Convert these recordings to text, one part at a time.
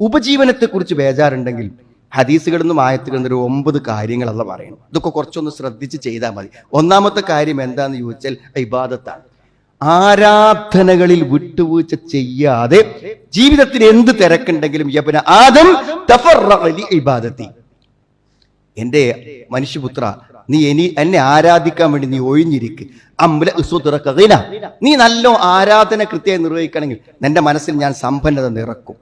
ഉപജീവനത്തെക്കുറിച്ച് ബേജാറുണ്ടെങ്കിൽ ഹദീസുകളിൽ നിന്നും ആയത്തുകളിൽ നിന്നൊരു ഒമ്പത് കാര്യങ്ങളല്ല പറയണം. ഇതൊക്കെ കുറച്ചൊന്ന് ശ്രദ്ധിച്ച് ചെയ്താൽ മതി. ഒന്നാമത്തെ കാര്യം എന്താന്ന് ചോദിച്ചാൽ ഇബാദത്താണ്. ആരാധനകളിൽ വിട്ടുവീഴ്ച ചെയ്യാതെ ജീവിതത്തിന് എന്ത് തിരക്കുണ്ടെങ്കിലും യബന ആദം ഇബാദത്തി. എന്റെ മനുഷ്യപുത്ര നീ എനി എന്നെ ആരാധിക്കാൻ വേണ്ടി നീ ഒഴിഞ്ഞിരിക്ക്. അമ്പല നീ നല്ല ആരാധന കൃത്യമായി നിർവഹിക്കണമെങ്കിൽ നിന്റെ മനസ്സിൽ ഞാൻ സമ്പന്നത നിറക്കും.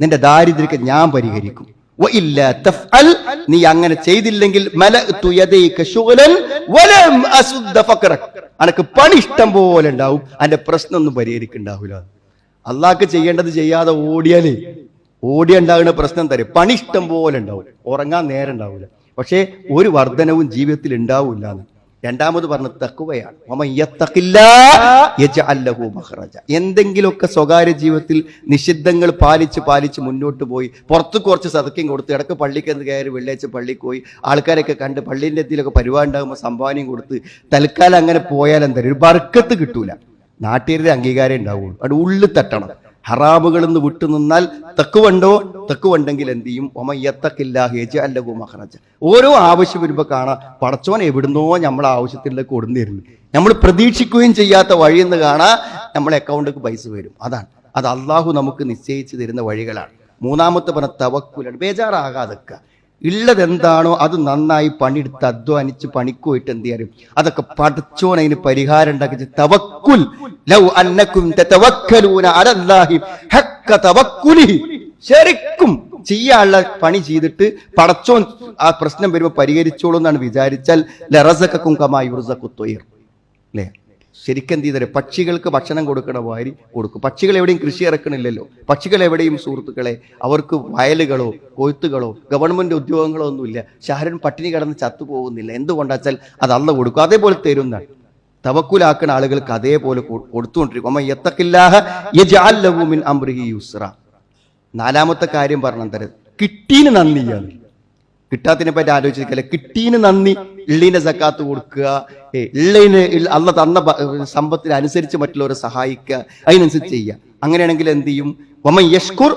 നിന്റെ ദാരിദ്ര്യത്തെ ഞാൻ പരിഹരിക്കും. നീ അങ്ങനെ ചെയ്തില്ലെങ്കിൽ. അനക്ക് പണി ഇഷ്ടം പോലെ ഉണ്ടാവും. അന്റെ പ്രശ്നമൊന്നും പരിഹരിക്കുന്നുണ്ടാവില്ല അള്ളാഹ്ക്ക് ചെയ്യേണ്ടത് ചെയ്യാതെ ഓടിയാലേ ഓടിയ ഉണ്ടാകുന്ന പ്രശ്നം തരും. പണി ഇഷ്ടം പോലെ ഉണ്ടാവും. ഉറങ്ങാൻ നേരം ഉണ്ടാവില്ല പക്ഷേ ഒരു വർധനവും ജീവിതത്തിൽ ഉണ്ടാവില്ല രണ്ടാമത് പറഞ്ഞ തക്കുവയാണ്. എന്തെങ്കിലുമൊക്കെ സ്വകാര്യ ജീവിതത്തിൽ നിഷിദ്ധങ്ങൾ പാലിച്ച് പാലിച്ച് മുന്നോട്ട് പോയി പുറത്ത് കുറച്ച് സതക്കം കൊടുത്ത് ഇടയ്ക്ക് പള്ളിക്ക് എന്ന് കയറി വെള്ളിയാഴ്ച പള്ളിക്ക് പോയി ആൾക്കാരൊക്കെ കണ്ട് പള്ളീന്റെ എത്തിയിലൊക്കെ പരിപാടി ഉണ്ടാകുമ്പോൾ സംഭാവനയും കൊടുത്ത് തൽക്കാലം അങ്ങനെ പോയാൽ എന്താ? ഒരു ബർക്കത്ത് കിട്ടൂല. നാട്ടുകാരുടെ അംഗീകാരം ഉണ്ടാവുള്ളൂ. അവിടെ ഉള്ളിൽ തട്ടണം. ഹറാമുകളിൽ നിന്ന് വിട്ടു നിന്നാൽ തെക്കുവണ്ടോ? തെക്കുവണ്ടെങ്കിൽ എന്ത് ചെയ്യും? ഒമയ്യത്തക്കില്ലാഹേജ് മഹറജ ഓരോ ആവശ്യം വരുമ്പോൾ കാണാം പടച്ചോൻ എവിടുന്നോ നമ്മളെ ആവശ്യത്തിലേക്ക് കൊടുന്നിരുന്നു നമ്മൾ പ്രതീക്ഷിക്കുകയും ചെയ്യാത്ത വഴിയെന്ന് കാണാൻ നമ്മളെ അക്കൗണ്ടിലേക്ക് പൈസ വരും. അതാണ്. അത് അള്ളാഹു നമുക്ക് നിശ്ചയിച്ചു തരുന്ന വഴികളാണ്. മൂന്നാമത്തെ പറഞ്ഞ തവക്കുലാണ്. ബേജാറാകാതൊക്കെ ഉള്ളത് എന്താണോ അത് നന്നായി പണിയെടുത്ത് അധ്വാനിച്ച് പണിക്കുപോയിട്ട് എന്ത് ചെയ്യും? അതൊക്കെ പഠിച്ചോൻ അതിന് പരിഹാരം ഉണ്ടാക്കി തവക്കുൽ. ലൗ അന്നക്കും അലല്ലാഹി ശരിക്കും ചെയ്യാനുള്ള പണി ചെയ്തിട്ട് പടച്ചോൻ ആ പ്രശ്നം വരുമ്പോൾ പരിഹരിച്ചോളൂ എന്നാണ് വിചാരിച്ചാൽ ലറസക്കും കമായി അല്ലേ? ശരിക്കും എന്ത് ചെയ്തേ പക്ഷികൾക്ക് ഭക്ഷണം കൊടുക്കണ മാതിരി കൊടുക്കും. പക്ഷികൾ എവിടെയും കൃഷി ഇറക്കണില്ലല്ലോ പക്ഷികൾ എവിടെയും സുഹൃത്തുക്കളെ അവർക്ക് വയലുകളോ കൊയ്ത്തുകളോ ഗവൺമെന്റ് ഉദ്യോഗങ്ങളോ ഒന്നുമില്ല. ഷാരൻ പട്ടിണി കിടന്ന് ചത്തുപോകുന്നില്ല എന്തുകൊണ്ടാച്ചാൽ അത് അള്ള കൊടുക്കും. അതേപോലെ തരുന്നതാണ് തവക്കുലാക്കുന്ന ആളുകൾക്ക് അതേപോലെ കൊടുത്തുകൊണ്ടിരിക്കും. നാലാമത്തെ കാര്യം പറഞ്ഞു തരം കിട്ടീന് നന്ദിയാണ് കിട്ടാത്തിനെ പറ്റി ആലോചിച്ചിരിക്കല്ലേ? കിട്ടീന് നന്ദി ഇള്ളീന്റെ സക്കാത്ത് കൊടുക്കുക. ഇള്ളിന് അള്ള തന്ന ബ- സമ്പത്തിന് അനുസരിച്ച് മറ്റുള്ളവരെ സഹായിക്കുക. അതിനനുസരിച്ച് ചെയ്യുക. അങ്ങനെയാണെങ്കിൽ എന്ത് ചെയ്യും? വമ യഷ്കുർ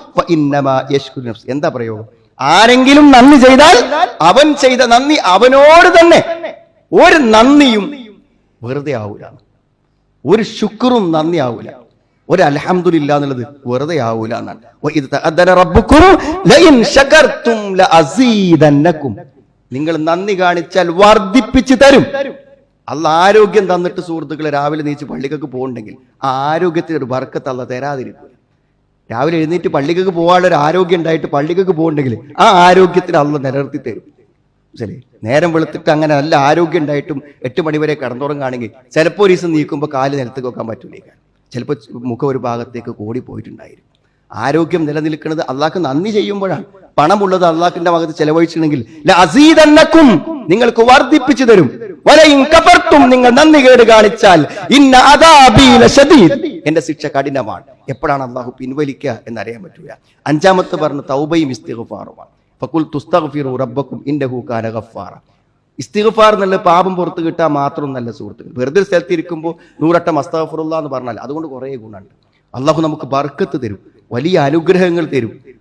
യഷ്കുർ നഫ്സ്. എന്താ പ്രയോഗം ആരെങ്കിലും നന്ദി ചെയ്താൽ അവൻ ചെയ്ത നന്ദി അവനോട് തന്നെ. ഒരു നന്ദിയും വെറുതെ ആവൂല. ഒരു ശുക്റും നന്ദി ആവൂല. ഒരു അൽഹംദുലില്ല എന്നുള്ളത് വെറുതെ ആവൂല എന്നാണ്. നിങ്ങൾ നന്ദി കാണിച്ചാൽ വർദ്ധിപ്പിച്ച് തരും. അല്ല ആരോഗ്യം തന്നിട്ട് സുഹൃത്തുക്കളെ രാവിലെ നീച്ച് പള്ളിക്കൊക്കെ പോകുന്നുണ്ടെങ്കിൽ ആ ആരോഗ്യത്തിന് ഒരു ബർക്കത്ത് അല്ല തരാതിരിക്കും രാവിലെ എഴുന്നേറ്റ് പള്ളിക്കൊക്കെ പോകാനുള്ള ഒരു ആരോഗ്യം ഉണ്ടായിട്ട് പള്ളിക്കൊക്കെ പോകുന്നുണ്ടെങ്കിൽ ആ ആരോഗ്യത്തിന് അല്ല നിലനിർത്തി തരും. ശരി നേരം വെളുത്തിട്ട് അങ്ങനെ നല്ല ആരോഗ്യം ഉണ്ടായിട്ടും എട്ട് മണിവരെ കിടന്നുറങ്ങുകയാണെങ്കിൽ ചിലപ്പോൾ ഒരു ദിവസം നീക്കുമ്പോൾ കാൽ നിലത്തേക്ക് വെക്കാൻ പറ്റൂലേ. ചിലപ്പോൾ മുഖം ഒരു ഭാഗത്തേക്ക് കൂടി പോയിട്ടുണ്ടായിരിക്കും. ആരോഗ്യം നിലനിൽക്കുന്നത് അള്ളാഹ്ക്ക് നന്ദി ചെയ്യുമ്പോഴാണ്. പണമുള്ളത് അള്ളാഹിന്റെ ഭാഗത്ത് ചെലവഴിച്ചിട്ടുണ്ടെങ്കിൽ അസീതന്നക്കും നിങ്ങൾക്ക് വർദ്ധിപ്പിച്ചു തരും. വലയും കപർത്തും നിങ്ങൾ നന്ദി കേട് കാണിച്ചാൽ ഇന്ന എന്റെ ശിക്ഷ കഠിനമാണ്. എപ്പോഴാണ് അള്ളാഹു പിൻവലിക്കുക എന്നറിയാൻ പറ്റൂല. അഞ്ചാമത്തെ പറഞ്ഞ തൗബയും ഇസ്തിഗ്ഫാറുമാണ്. ഫക്കുൽ തുസ്തഗ്ഫിറു റബ്ബക്കും ഇന്നഹു കാന ഗഫാറ. ഇസ്തിഗ്ഫാർ എന്നുള്ള പാപം പുറത്ത് കിട്ടാൻ മാത്രം നല്ല സുഹൃത്തുക്കൾ. വെറുതെ സ്ഥലത്ത് ഇരിക്കുമ്പോൾ നൂറട്ടം അസ്തഗ്ഫിറുള്ള എന്ന് പറഞ്ഞാൽ അതുകൊണ്ട് കുറേ ഗുണമുണ്ട്. അള്ളാഹു നമുക്ക് ബർക്കത്ത് തരും. വലിയ അനുഗ്രഹങ്ങൾ തരും.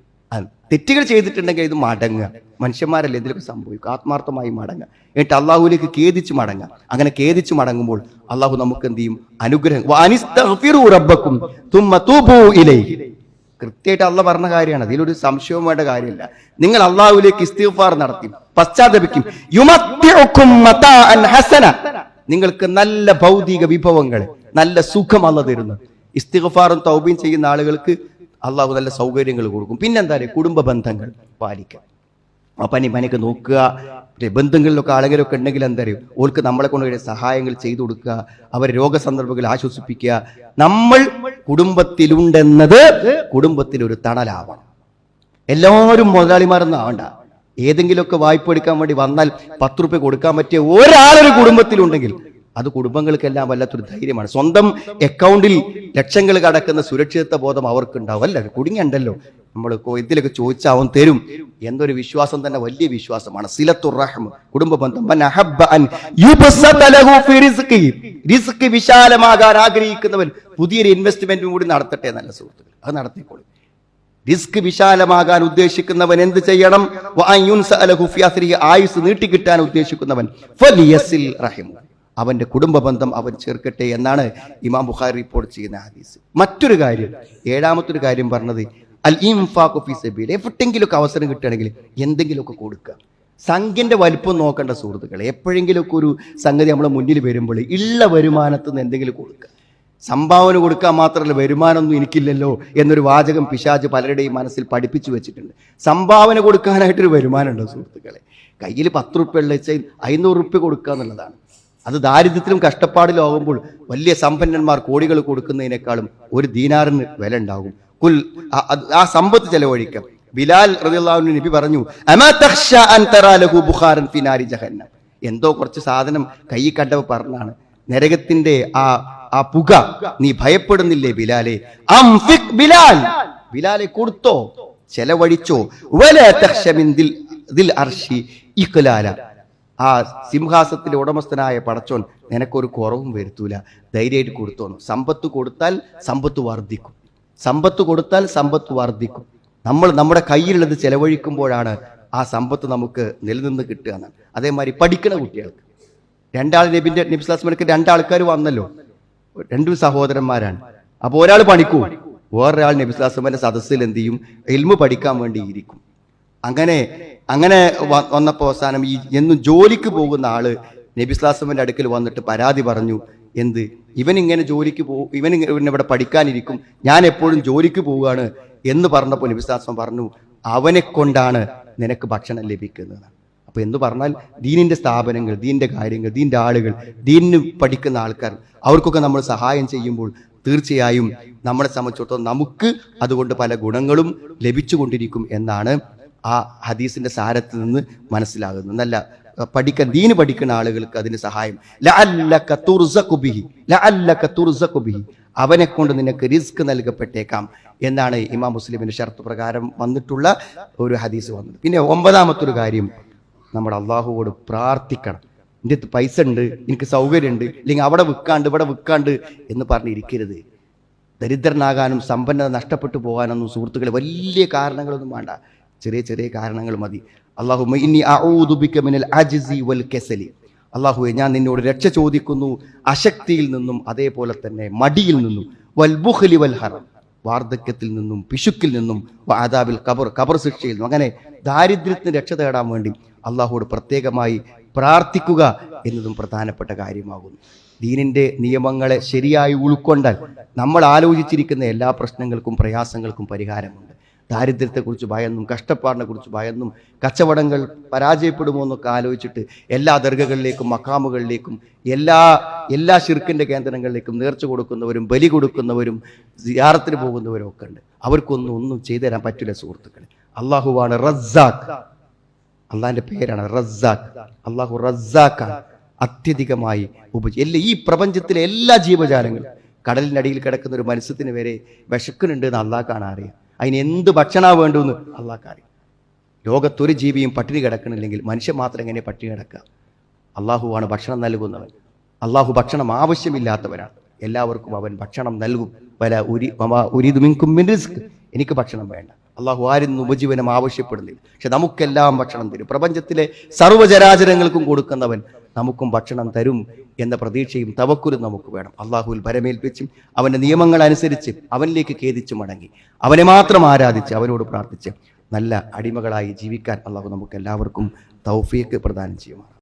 തെറ്റുകൾ ചെയ്തിട്ടുണ്ടെങ്കിൽ ഇത് മടങ്ങുക. മനുഷ്യന്മാരല്ലേ ഇതിലൊക്കെ സംഭവിക്കും ആത്മാർത്ഥമായി മടങ്ങുക. എന്നിട്ട് അള്ളാഹുലേക്ക് ഖേദിച്ച് മടങ്ങുക. അങ്ങനെ ഖേദിച്ച് മടങ്ങുമ്പോൾ അള്ളാഹു നമുക്ക് എന്ത് ചെയ്യും? അനുഗ്രഹം. കൃത്യമായിട്ട് അള്ള പറഞ്ഞ കാര്യമാണ്. അതിലൊരു സംശയവും വേണ്ട കാര്യമില്ല. നിങ്ങൾ അള്ളാഹുലേക്ക് ഇസ്തിഗ്ഫാർ നടത്തി. പശ്ചാത്തപിക്കും. നിങ്ങൾക്ക് നല്ല ഭൗതിക വിഭവങ്ങൾ നല്ല സുഖം അല്ല തരുന്നു. ഇസ്തിഫാറും തൗബയും ചെയ്യുന്ന ആളുകൾക്ക് അള്ളാഹു നല്ല സൗകര്യങ്ങൾ കൊടുക്കും. പിന്നെന്താ പറയുക കുടുംബ ബന്ധങ്ങൾ പാലിക്കുക ആ പനി പനിയൊക്കെ നോക്കുക. ബന്ധങ്ങളിലൊക്കെ ആളുകളൊക്കെ ഉണ്ടെങ്കിൽ എന്താ അറിയും? ഓൾക്ക് നമ്മളെ കൊണ്ട് സഹായങ്ങൾ ചെയ്തു കൊടുക്കുക. അവരെ രോഗസന്ദർഭങ്ങളിൽ ആശ്വസിപ്പിക്കുക. നമ്മൾ കുടുംബത്തിലുണ്ടെന്നത് കുടുംബത്തിൽ ഒരു തണലാവണം. എല്ലാവരും മുതലാളിമാരൊന്നും ആവണ്ട. ഏതെങ്കിലുമൊക്കെ വായ്പ എടുക്കാൻ വേണ്ടി വന്നാൽ പത്ത് റുപ്യ കൊടുക്കാൻ പറ്റിയ ഒരാളൊരു കുടുംബത്തിലുണ്ടെങ്കിൽ അത് കുടുംബങ്ങൾക്കെല്ലാം വല്ലാത്തൊരു ധൈര്യമാണ്. സ്വന്തം അക്കൗണ്ടിൽ ലക്ഷങ്ങൾ കടക്കുന്ന സുരക്ഷിതത്വ ബോധം അവർക്കുണ്ടാവും. അല്ല കുടുങ്ങിയുണ്ടല്ലോ. നമ്മൾ ഇതിലൊക്കെ ചോദിച്ചാൽ അവൻ തരും. എന്തൊരു വിശ്വാസം തന്നെ വലിയ വിശ്വാസമാണ്. സിലത്തുർ റഹ്മ കുടുംബ ബന്ധം. റിസ്ക് വിശാലമാകാൻ ആഗ്രഹിക്കുന്നവൻ പുതിയൊരു ഇൻവെസ്റ്റ്മെന്റും കൂടി നടത്തട്ടെ നല്ല സുഹൃത്തുക്കൾ അത് നടത്തിക്കോളൂ. റിസ്ക് വിശാലമാകാൻ ഉദ്ദേശിക്കുന്നവൻ എന്ത് ചെയ്യണം? ആയുസ് നീട്ടിക്കിട്ടാൻ ഉദ്ദേശിക്കുന്നവൻ. റഹിമു. അവന്റെ കുടുംബ ബന്ധം അവൻ ചേർക്കട്ടെ എന്നാണ് ഇമാം ബുഖാരി റിപ്പോർട്ട് ചെയ്യുന്ന ഹദീസ്. മറ്റൊരു കാര്യം ഏഴാമത്തൊരു കാര്യം പറഞ്ഞത് അൽ ഇൻഫാഖു ഫീ സബീൽ എവിടെയെങ്കിലുമൊക്കെ അവസരം കിട്ടുകയാണെങ്കിൽ എന്തെങ്കിലുമൊക്കെ കൊടുക്കുക. സംഖ്യന്റെ വലിപ്പം നോക്കേണ്ട സുഹൃത്തുക്കളെ എപ്പോഴെങ്കിലുമൊക്കെ ഒരു സംഗതി നമ്മളെ മുന്നിൽ വരുമ്പോൾ ഉള്ള വരുമാനത്തിൽ നിന്ന് എന്തെങ്കിലും കൊടുക്കുക. സംഭാവന കൊടുക്കാൻ മാത്രമല്ല വരുമാനമൊന്നും എനിക്കില്ലല്ലോ എന്നൊരു വാചകം പിശാജ് പലരുടെയും മനസ്സിൽ പഠിപ്പിച്ചു വെച്ചിട്ടുണ്ട്. സംഭാവന കൊടുക്കാനായിട്ടൊരു വരുമാനമുണ്ടോ സുഹൃത്തുക്കളെ. കയ്യിൽ പത്ത് റുപ്യ ഉള്ള വെച്ചാൽ അഞ്ഞൂറ് റുപ്യ കൊടുക്കുക എന്നുള്ളതാണ്. അത് ദാരിദ്ര്യത്തിലും കഷ്ടപ്പാടിലും ആകുമ്പോൾ വലിയ സമ്പന്നന്മാർ കോടികൾ കൊടുക്കുന്നതിനേക്കാളും ഒരു ദീനാറിന് വില ഉണ്ടാകും. കുൽ ആ- സമ്പത്ത് ചെലവഴിക്കാം. ബിലാൽ റളിയല്ലാഹു നബി പറഞ്ഞു ജഹന്നം. എന്തോ കുറച്ച് സാധനം കൈ കണ്ടവ പറഞ്ഞാണ്. നരകത്തിന്റെ ആ ആ പുക നീ ഭയപ്പെടുന്നില്ലേ ബിലാലെ? ബിലാൽ. ബിലാലെ കൊടുത്തോ? ചെലവഴിച്ചോ? വല തഖ്ഷ ആ സിംഹാസത്തിന്റെ ഉടമസ്ഥനായ പടച്ചോൻ നിനക്കൊരു കുറവും വരുത്തൂല. ധൈര്യമായിട്ട് കൊടുത്തോന്നു. സമ്പത്ത് കൊടുത്താൽ സമ്പത്ത് വർദ്ധിക്കും. സമ്പത്ത് കൊടുത്താൽ സമ്പത്ത് വർദ്ധിക്കും. നമ്മൾ നമ്മുടെ കയ്യിലുള്ളത് ചെലവഴിക്കുമ്പോഴാണ് ആ സമ്പത്ത് നമുക്ക് നിലനിന്ന് കിട്ടുക എന്നാണ്. അതേമാതിരി പഠിക്കണ കുട്ടികൾക്ക്. രണ്ടാൾ നബിന്റെ നബിസ്ലാസ്മനക്ക് രണ്ടാൾക്കാർ വന്നല്ലോ. രണ്ടു സഹോദരന്മാരാണ്. അപ്പോൾ ഒരാൾ പണിക്കൂ വേറൊരാൾ നബിസ്ലാസ്മന്റെ സദസ്സിൽ എന്ത് ചെയ്യും? എൽമു പഠിക്കാൻ വേണ്ടി ഇരിക്കും. അങ്ങനെ അങ്ങനെ വന്നപ്പോൾ വന്നപ്പോ അവസാനം ഈ എന്നും ജോലിക്ക് പോകുന്ന ആൾ നബിസ്ലാസമന്റെ അടുക്കൽ വന്നിട്ട് പരാതി പറഞ്ഞു എന്ത്? ഇവൻ ഇങ്ങനെ ജോലിക്ക് പോ ഇവൻ ഇവിടെ പഠിക്കാനിരിക്കും ഞാൻ എപ്പോഴും ജോലിക്ക് പോവുകയാണ് എന്ന് പറഞ്ഞപ്പോൾ നബിസ്ലാസം പറഞ്ഞു അവനെ കൊണ്ടാണ് നിനക്ക് ഭക്ഷണം ലഭിക്കുന്നത് അപ്പൊ എന്ന് പറഞ്ഞാൽ ദീനിന്റെ സ്ഥാപനങ്ങൾ ദീനിന്റെ കാര്യങ്ങൾ ദീന്റെ ആളുകൾ ദീനിന് പഠിക്കുന്ന ആൾക്കാർ അവർക്കൊക്കെ നമ്മൾ സഹായം ചെയ്യുമ്പോൾ തീർച്ചയായും നമ്മളെ സംബന്ധിച്ചിടത്തോളം നമുക്ക് അതുകൊണ്ട് പല ഗുണങ്ങളും ലഭിച്ചുകൊണ്ടിരിക്കും എന്നാണ് ആ ഹദീസിന്റെ സാരത്തിൽ നിന്ന് മനസ്സിലാകുന്നു. നല്ല പഠിക്കാൻ ദീന് പഠിക്കുന്ന ആളുകൾക്ക് അതിന് സഹായം. അവനെ കൊണ്ട് നിനക്ക് റിസ്ക് നൽകപ്പെട്ടേക്കാം എന്നാണ് ഇമാം മുസ്ലിമിന്റെ ഷർത്ത് പ്രകാരം വന്നിട്ടുള്ള ഒരു ഹദീസ് വന്നത്. പിന്നെ ഒമ്പതാമത്തെ ഒരു കാര്യം നമ്മൾ അള്ളാഹുവോട് പ്രാർത്ഥിക്കണം. എന്റെ അടുത്ത് പൈസ ഉണ്ട് എനിക്ക് സൗകര്യമുണ്ട് അല്ലെങ്കിൽ അവിടെ വിൽക്കാണ്ട് ഇവിടെ വിൽക്കാണ്ട് എന്ന് പറഞ്ഞിരിക്കരുത്. ദരിദ്രനാകാനും സമ്പന്നത നഷ്ടപ്പെട്ടു പോകാനൊന്നും സുഹൃത്തുക്കളെ വലിയ കാരണങ്ങളൊന്നും വേണ്ട. ചെറിയ ചെറിയ കാരണങ്ങൾ മതി. അള്ളാഹു ഇനി അഊദുബിക മിനൽ അജ്സി വൽ കസലി. അള്ളാഹുവെ ഞാൻ നിന്നോട് രക്ഷ ചോദിക്കുന്നു അശക്തിയിൽ നിന്നും അതേപോലെ തന്നെ മടിയിൽ നിന്നും. വാർദ്ധക്യത്തിൽ നിന്നും പിശുക്കിൽ നിന്നും ആദാബിൽ കബർ കബർ ശിക്ഷയിൽ നിന്നും. അങ്ങനെ ദാരിദ്ര്യത്തിന് രക്ഷ തേടാൻ വേണ്ടി അള്ളാഹുവോട് പ്രത്യേകമായി പ്രാർത്ഥിക്കുക എന്നതും പ്രധാനപ്പെട്ട കാര്യമാകുന്നു. ദീനിന്റെ നിയമങ്ങളെ ശരിയായി ഉൾക്കൊണ്ടാൽ നമ്മൾ ആലോചിച്ചിരിക്കുന്ന എല്ലാ പ്രശ്നങ്ങൾക്കും പ്രയാസങ്ങൾക്കും പരിഹാരമുണ്ട്. ദാരിദ്ര്യത്തെക്കുറിച്ച് ഭയന്നും കഷ്ടപ്പാടിനെ കുറിച്ച് ഭയന്നും കച്ചവടങ്ങൾ പരാജയപ്പെടുമോ എന്നൊക്കെ ആലോചിച്ചിട്ട് എല്ലാ ദർഗകളിലേക്കും മക്കാമുകളിലേക്കും എല്ലാ എല്ലാ ശിർക്കിന്റെ കേന്ദ്രങ്ങളിലേക്കും നേർച്ച കൊടുക്കുന്നവരും ബലി കൊടുക്കുന്നവരും ജിയാറത്തിന് പോകുന്നവരും ഒക്കെ ഉണ്ട്. അവർക്കൊന്നും ഒന്നും ചെയ്തു തരാൻ പറ്റില്ല സുഹൃത്തുക്കളെ. അള്ളാഹുവാണ് റസ്സാഖ് അള്ളാഹിന്റെ പേരാണ് റസ്സാഖ് അള്ളാഹു റസ്സാഖാണ് അത്യധികമായി ഉപജി എല്ലാ ഈ പ്രപഞ്ചത്തിലെ എല്ലാ ജീവജാലങ്ങളും കടലിനടിയിൽ കിടക്കുന്ന ഒരു മത്സ്യത്തിന് വരെ വിശക്കുന്നുണ്ട് എന്ന് അള്ളാഹ്ക്കാണ് അറിയാം അതിന് എന്ത് ഭക്ഷണ വേണ്ടുമെന്ന് അള്ളാഹ്ക്ക് അറിയാം ലോകത്തൊരു ജീവിയും പട്ടിണി കിടക്കണില്ലെങ്കിൽ മനുഷ്യൻ മാത്രം എങ്ങനെ പട്ടിണി കിടക്കുക? അള്ളാഹുവാണ് ഭക്ഷണം നൽകുന്നവൻ. അള്ളാഹു ഭക്ഷണം ആവശ്യമില്ലാത്തവനാണ്. എല്ലാവർക്കും അവൻ ഭക്ഷണം നൽകും. വല ഉരി വമാ ഉരീദു മിൻകും മിൻ റിസ്ക്. എനിക്ക് ഭക്ഷണം വേണ്ട. അള്ളാഹു ആരും ഉപജീവനം ആവശ്യപ്പെടുന്നില്ല പക്ഷെ നമുക്കെല്ലാം ഭക്ഷണം തരും. പ്രപഞ്ചത്തിലെ സർവചരാചരങ്ങൾക്കും കൊടുക്കുന്നവൻ നമുക്കും ഭക്ഷണം തരും എന്ന പ്രതീക്ഷയും തവക്കുലും നമുക്ക് വേണം. അള്ളാഹുവിൽ ഭരമേൽപ്പിച്ചും അവന്റെ നിയമങ്ങൾ അനുസരിച്ച് അവനിലേക്ക് ഖേദിച്ചു മടങ്ങി. അവനെ മാത്രം ആരാധിച്ച് അവനോട് പ്രാർത്ഥിച്ച് നല്ല അടിമകളായി ജീവിക്കാൻ അള്ളാഹു നമുക്ക് എല്ലാവർക്കും തൗഫീക്ക് പ്രദാനം ചെയ്യുമാണ്